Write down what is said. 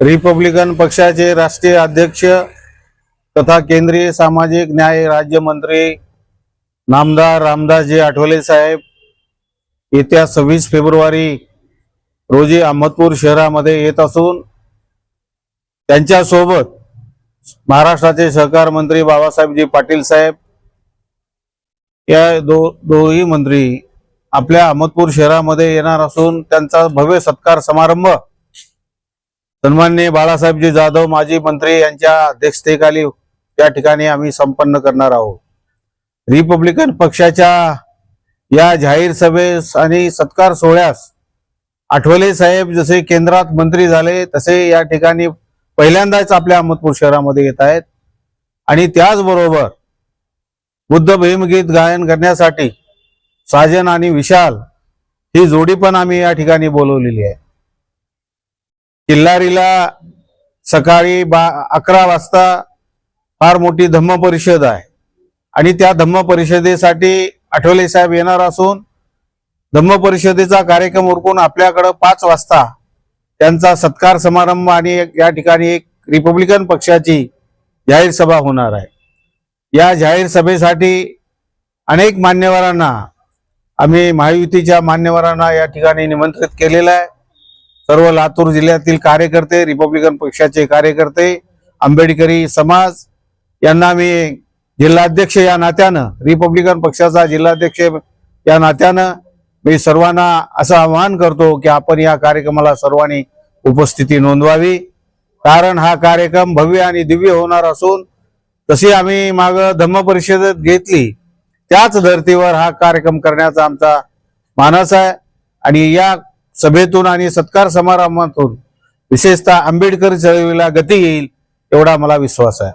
Republican पक्षाचे राष्ट्रीय अध्यक्ष तथा केंद्रीय सामाजिक न्याय राज्यमंत्री नामदार रामदासजी आठवले साहेब येत्या सव्वीस फेब्रुवारी रोजी अहमदपूर शहरामध्ये येत असून त्यांच्यासोबत महाराष्ट्राचे सहकार मंत्री बाबासाहेबजी पाटील साहेब या दो दोही मंत्री आपल्या अहमदपूर शहरामध्ये येणार असून त्यांचा भव्य सत्कार समारंभ सन्मान्य बाळासाहेबजी जाधव माजी मंत्री यांच्या अध्यक्षतेखाली या ठिकाणी आम्ही संपन्न करणार आहोत. रिपब्लिकन पक्षाच्या या जाहीर सभेस आणि सत्कार सोहळ्यास आठवले साहेब जसे केंद्रात मंत्री झाले तसे या ठिकाणी पहिल्यांदाच आपल्या अहमदपूर शहरामध्ये येत आहेत. आणि त्याचबरोबर बुद्ध भीमगीत गायन करण्यासाठी साजन आणि विशाल ही जोडी पण आम्ही या ठिकाणी बोलवलेली आहे. किल्लारीला सकाळी बा अकरा वाजता फार मोठी धम्म परिषद आहे. आणि त्या धम्म परिषदेसाठी आठवले साहेब येणार असून धम्म परिषदेचा कार्यक्रम उरकून आपल्याकडं पाच वाजता त्यांचा सत्कार समारंभ आणि एक- या ठिकाणी एक रिपब्लिकन पक्षाची जाहीर सभा होणार आहे. या जाहीर सभेसाठी अनेक मान्यवरांना आम्ही महायुतीच्या मान्यवरांना या ठिकाणी निमंत्रित केलेलं आहे. सर्व लातूर जिल्ह्यातील कार्यकर्ते रिपब्लिकन पक्षाचे कार्यकर्ते आंबेडकरी समाज यांना मी जिल्हाध्यक्ष या नात्यानं रिपब्लिकन पक्षाचा जिल्हाध्यक्ष या नात्यानं मी सर्वांना असं आवाहन करतो की आपण या कार्यक्रमाला सर्वांनी उपस्थिती नोंदवावी. कारण हा कार्यक्रम भव्य आणि दिव्य होणार असून तशी आम्ही माग धम्म परिषदेत घेतली त्याच धर्तीवर हा कार्यक्रम करण्याचा आमचा मानस आहे. आणि या सभेतून आणि सत्कार समारंभातून विशेषतः आंबेडकर चळवळीला गती येईल एवढा मला विश्वास आहे.